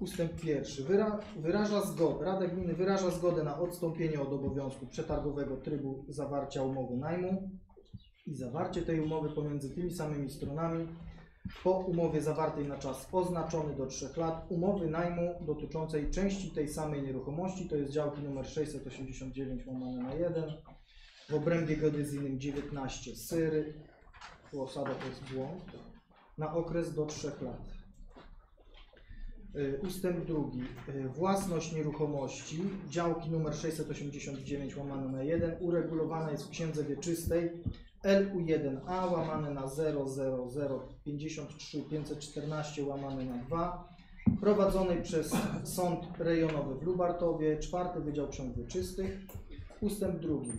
Ustęp pierwszy. Wyra, wyraża zgodę, Rada Gminy wyraża zgodę na odstąpienie od obowiązku przetargowego trybu zawarcia umowy najmu i zawarcie tej umowy pomiędzy tymi samymi stronami po umowie zawartej na czas oznaczony do 3 lat umowy najmu dotyczącej części tej samej nieruchomości, to jest działki numer 689 łamane na 1 w obrębie geodezyjnym 19 Syry, osada to jest błąd, na okres do 3 lat. Y, Ustęp drugi. Y, Własność nieruchomości, działki numer 689 łamane na 1 uregulowana jest w księdze wieczystej LU1A łamane na 00053 514 łamane na 2 prowadzonej przez Sąd Rejonowy w Lubartowie, czwarty Wydział Ksiąg Wieczystych. Ustęp drugi.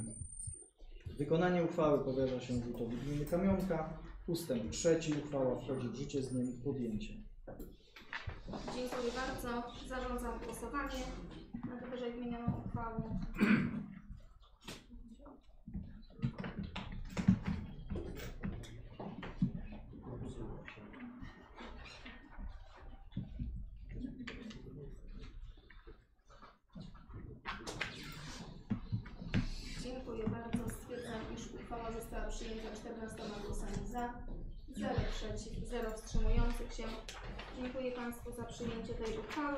Wykonanie uchwały powierza się wójtowi gminy Kamionka. Ustęp trzeci. Uchwała wchodzi w życie z dniem podjęcia. Dziękuję bardzo. Zarządzam głosowanie nad wyżej wymienioną uchwałą. Dziękuję bardzo. Stwierdzam, iż uchwała została przyjęta 14 głosami za, 0 przeciw, 0 wstrzymujących się. Dziękuję Państwu za przyjęcie tej uchwały.